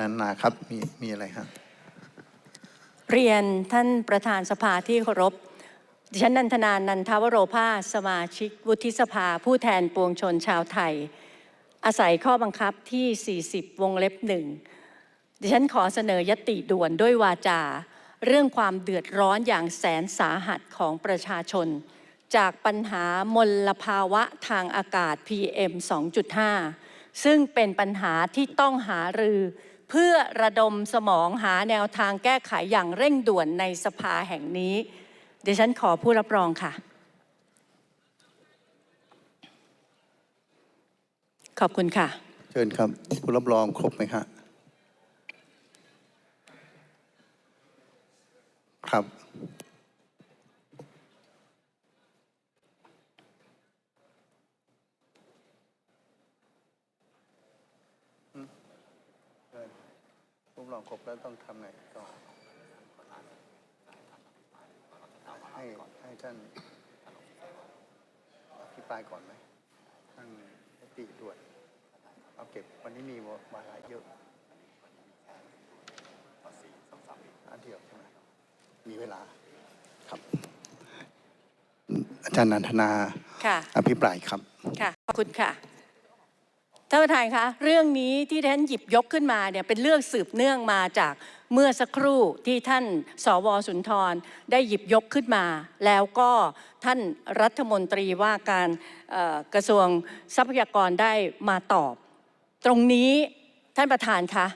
นันนาครับมีมีอะไรครับ เรียนท่านประธานสภาที่เคารพดิฉันนันทนานันทวโรภาสมาชิกวุฒิสภาผู้แทนปวงชนชาวไทย อาศัยข้อบังคับที่ 40 วงเล็บหนึ่งดิฉันขอเสนอยติด่วนด้วยวาจา เรื่องความเดือดร้อนอย่างแสนสาหัสของประชาชน จากปัญหามลภาวะทางอากาศ PM 2.5 ซึ่งเป็นปัญหาที่ต้องหารือ พื่อระดมสมองหาแนวทางแก้ไขอย่างเร่งด่วนในสภาแห่งนี้เดี๋ยวฉันขอผู้รับรองค่ะ ขอบคุณค่ะ เชิญครับ ผู้รับรองครบไหมครับครับ ผู้รับรองครบแล้ว ต้องทำไงต่อให้ให้ท่านอภิปรายก่อนไหมท่านติด่วนเอาเก็บวันนี้มีวาระเยอะอันเดียวใช่ไหมมีเวลาครับ อาจารย์นันทนาค่ะอภิปรายครับ ค่ะ ขอบคุณค่ะ ท่านประธานคะเรื่องนี้ที่ท่านหยิบยกขึ้นมาเนี่ยเป็นเรื่องสืบเนื่องมาจากเมื่อสักครู่ที่ท่านสวสุนทรได้หยิบยกขึ้นมา แล้วก็ท่านรัฐมนตรีว่าการกระทรวงทรัพยากรได้มาตอบ ตรงนี้ท่านประธานคะ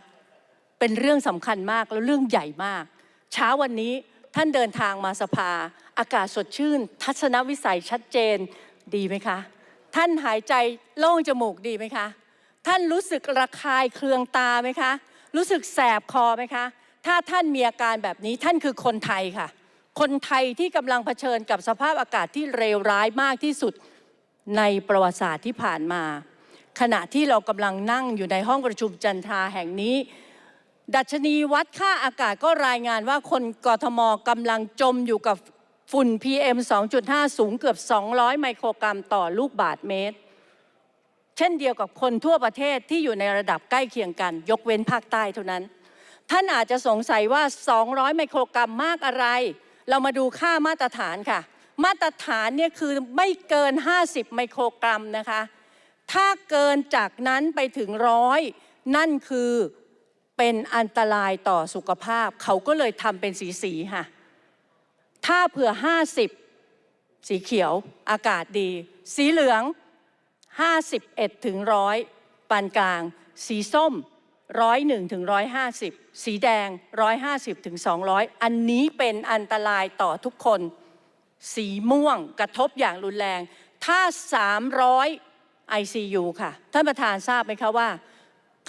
เป็นเรื่องสำคัญมากแล้วเรื่องใหญ่มาก เช้าวันนี้ท่านเดินทางมาสภา อากาศสดชื่น ทัศนวิสัยชัดเจนดีไหมคะ ท่านหายใจโล่งจมูกดีไหมคะ ท่านรู้สึกระคายเคืองตาไหมคะ รู้สึกแสบคอไหมคะ ถ้าท่านมีอาการแบบนี้ท่านคือคนไทยค่ะ คนไทยที่กำลังเผชิญกับสภาพอากาศที่เลวร้ายมากที่สุดในประวัติศาสตร์ที่ผ่านมา ขณะที่เรากำลังนั่งอยู่ในห้องประชุมจันทราแห่งนี้ ดัชนีวัดค่าอากาศก็รายงานว่าคนกทมกำลังจมอยู่กับ ฝุ่น PM 2.5 สูงเกือบ 200 ไมโครกรัมต่อลูกบาทเมตร เช่นเดียวกับคนทั่วประเทศที่อยู่ในระดับใกล้เคียงกัน ยกเว้นภาคใต้เท่านั้น ท่านอาจจะสงสัยว่า 200 ไมโครกรัมมากอะไร เรามาดูค่ามาตรฐานค่ะ มาตรฐานเนี่ยคือไม่เกิน 50 ไมโครกรัมนะคะ ถ้าเกินจากนั้นไปถึงร้อยนั่นคือเป็นอันตรายต่อสุขภาพ เขาก็เลยทำเป็นสีสีๆค่ะ ถ้าเผื่อ 50 สีเขียวอากาศดี สีเหลือง 51ถึงร้อยปานกลาง สีส้มร้อยหนึ่งถึงร้อยห้าสิบสีแดงร้อยห้าสิบถึงสองร้อยอันนี้เป็นอันตรายต่อทุกคน สีม่วงกระทบอย่างรุนแรง ถ้า 300 ICU ค่ะ ท่านประธานทราบไหมคะว่า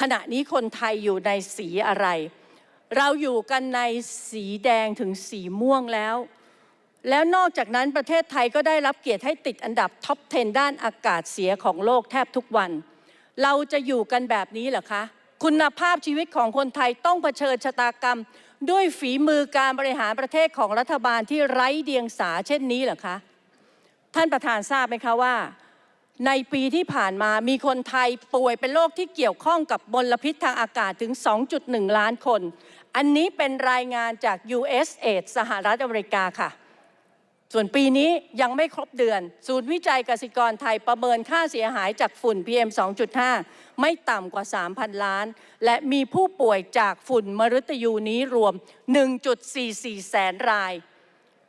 ขณะนี้คนไทยอยู่ในสีอะไรเราอยู่กันในสีแดงถึงสีม่วงแล้ว แล้วนอกจากนั้นประเทศไทยก็ได้รับเกียรติให้ติดอันดับท็อป 10 ด้านอากาศเสียของโลกแทบทุกวัน เราจะอยู่กันแบบนี้เหรอคะ คุณภาพชีวิตของคนไทยต้องเผชิญชะตากรรม ด้วยฝีมือการบริหารประเทศของรัฐบาลที่ไร้เดียงสาเช่นนี้เหรอคะ ท่านประธานทราบไหมคะว่า ในปีที่ผ่านมามีคนไทยป่วยเป็นโรคที่เกี่ยวข้องกับมลพิษทางอากาศถึง 2.1 ล้านคน อันนี้เป็นรายงานจาก USAID สหรัฐอเมริกาค่ะ ส่วนปีนี้ยังไม่ครบเดือน ศูนย์วิจัยกสิกรไทยประเมินค่าเสียหายจากฝุ่น PM 2.5 ไม่ต่ำกว่า 3,000 ล้าน และมีผู้ป่วยจากฝุ่นมฤตยูนี้รวม 1.44 แสนราย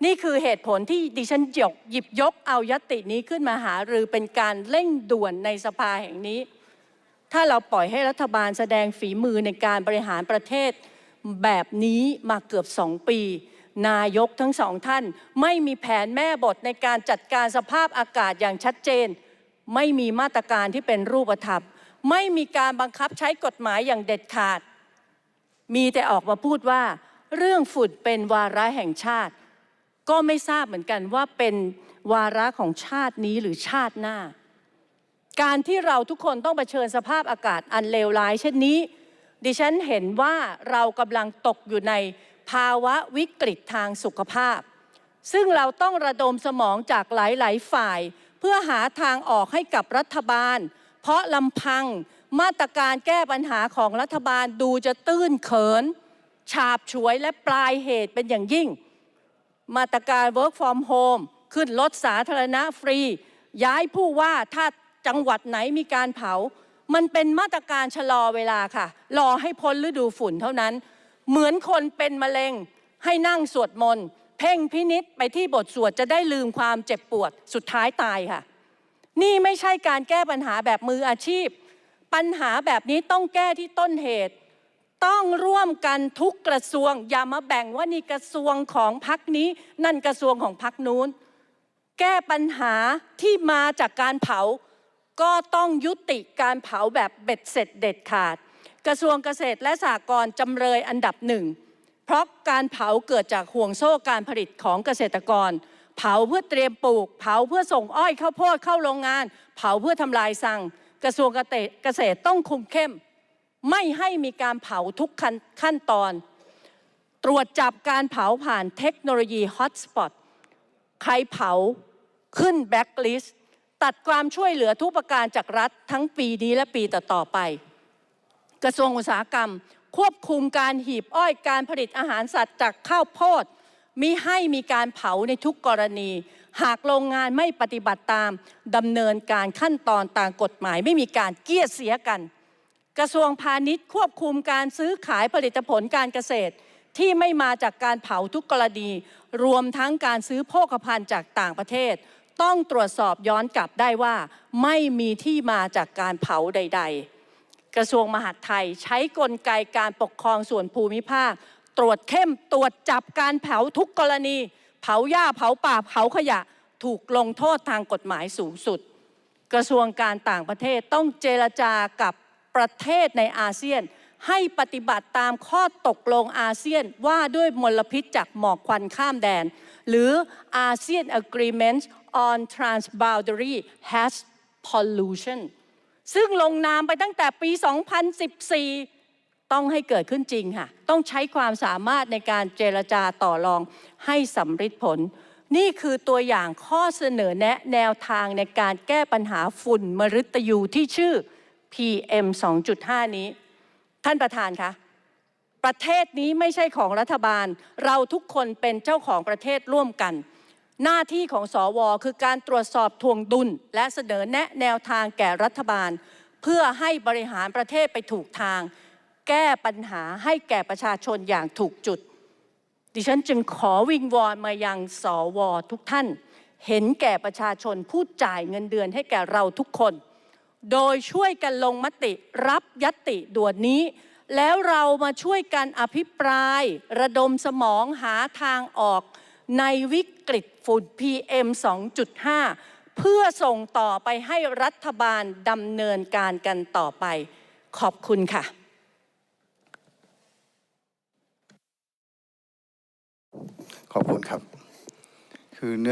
นี่คือเหตุผลที่ดิฉันยกหยิบยกเอายตินี้ขึ้นมาหารือเป็นการเร่งด่วนในสภาแห่งนี้ ถ้าเราปล่อยให้รัฐบาลแสดงฝีมือในการบริหารประเทศแบบนี้มาเกือบสองปี นายกทั้งสองท่าน ไม่มีแผนแม่บทในการจัดการสภาพอากาศอย่างชัดเจน ไม่มีมาตรการที่เป็นรูปธรรม ไม่มีการบังคับใช้กฎหมายอย่างเด็ดขาด มีแต่ออกมาพูดว่า เรื่องฝุ่นเป็นวาระแห่งชาติ ก็ไม่ทราบเหมือนกันว่าเป็นวาระของชาตินี้หรือชาติหน้า การที่เราทุกคนต้องเผชิญสภาพอากาศอันเลวร้าย เช่นนี้ ดิฉันเห็นว่าเรากำลังตกอยู่ใน ภาวะวิกฤตทางสุขภาพ ซึ่งเราต้องระดมสมองจากหลาย ๆ ฝ่าย เพื่อหาทางออกให้กับรัฐบาล เพราะลำพังมาตรการแก้ปัญหาของรัฐบาลดูจะตื้นเขิน ฉาบฉวยและปลายเหตุเป็นอย่างยิ่ง มาตรการ work from home ขึ้นรถสาธารณะฟรี ย้ายผู้ว่าถ้าจังหวัดไหนมีการเผา มันเป็นมาตรการชะลอเวลาค่ะ รอให้พ้นฤดูฝุ่นเท่านั้น เหมือนคนเป็นมะเร็งให้นั่งสวดมนต์เพ่งพินิษไปที่บทสวดจะได้ลืมความเจ็บปวดสุดท้ายตายค่ะ นี่ไม่ใช่การแก้ปัญหาแบบมืออาชีพ ปัญหาแบบนี้ต้องแก้ที่ต้นเหตุ ต้องร่วมกันทุกกระทรวง อย่ามาแบ่งว่านี่กระทรวงของพักนี้ นั่นกระทรวงของพักนู้น แก้ปัญหาที่มาจากการเผา ก็ต้องยุติการเผาแบบเบ็ดเสร็จเด็ดขาด กระทรวงเกษตรและสหกรณ์จำเลยอันดับหนึ่งเพราะการเผาเกิดจากห่วงโซ่การผลิตของเกษตรกร เผาเพื่อเตรียมปลูก เผาเพื่อส่งอ้อยข้าวโพดเข้าโรงงาน เผาเพื่อทำลายสั่งกระทรวงเกษตรต้องคุมเข้ม ไม่ให้มีการเผาทุกขั้นขั้นตอน ตรวจจับการเผาผ่านเทคโนโลยีฮอตสปอตใครเผาขึ้นแบล็คลิสต์ตัดความช่วยเหลือทุกประการจากรัฐทั้งปีนี้และปีต่อๆไป กระทรวงอุตสาหกรรม ควบคุมการหีบอ้อยการผลิตอาหารสัตว์จากข้าวโพดมิให้มีการเผาในทุกกรณี หากโรงงานไม่ปฏิบัติตามดำเนินการขั้นตอนตามกฎหมายไม่มีการเกี้ยเสียกัน กระทรวงพาณิชย์ควบคุมการซื้อขายผลิตผลการเกษตร ที่ไม่มาจากการเผาทุกกรณี รวมทั้งการซื้อโภคภัณฑ์จากต่างประเทศ ต้องตรวจสอบย้อนกลับได้ว่า ไม่มีที่มาจากการเผาใด ๆ กระทรวงมหาดไทย ใช้กลไกการปกครองส่วนภูมิภาค ตรวจเข้มตรวจจับการเผาทุกกรณี เผาหญ้าเผาป่าเผาขยะถูกลงโทษทางกฎหมายสูงสุด กระทรวงการต่างประเทศต้องเจรจากับประเทศในอาเซียน ให้ปฏิบัติตามข้อตกลงอาเซียนว่าด้วยมลพิษจากหมอกควันข้ามแดน หรือ ASEAN Agreement on Transboundary Has Pollution ซึ่งลงนามไปตั้งแต่ปี 2014 ต้องให้เกิดขึ้นจริงค่ะ ต้องใช้ความสามารถในการเจรจาต่อรองให้สำฤทธิ์ผล นี่คือตัวอย่างข้อเสนอแนะแนวทางในการแก้ปัญหาฝุ่นมฤตยูที่ชื่อ PM 2.5 นี้ ท่านประธานคะประเทศนี้ไม่ใช่ของรัฐบาล เราทุกคนเป็นเจ้าของประเทศร่วมกัน หน้าที่ของสอวอคือการตรวจสอบทวงดุล และเสนอแนะแนวทางแก่รัฐบาล เพื่อให้บริหารประเทศไปถูกทาง แก้ปัญหาให้แก่ประชาชนอย่างถูกจุด ดิฉันจึงขอวิงวอนมายังสวทุกท่าน เห็นแก่ประชาชนผู้จ่ายเงินเดือนให้แก่เราทุกคน โดยช่วยกันลงมติรับยัตติด่วนนี้แล้วเรามาช่วยกันอภิปราย ระดมสมองหาทางออกในวิกฤต ฝุ่น PM 2.5 เพื่อส่งต่อไปให้รัฐบาลดำเนินการกันต่อไป ขอบคุณค่ะ ขอบคุณครับ คือเนื่อง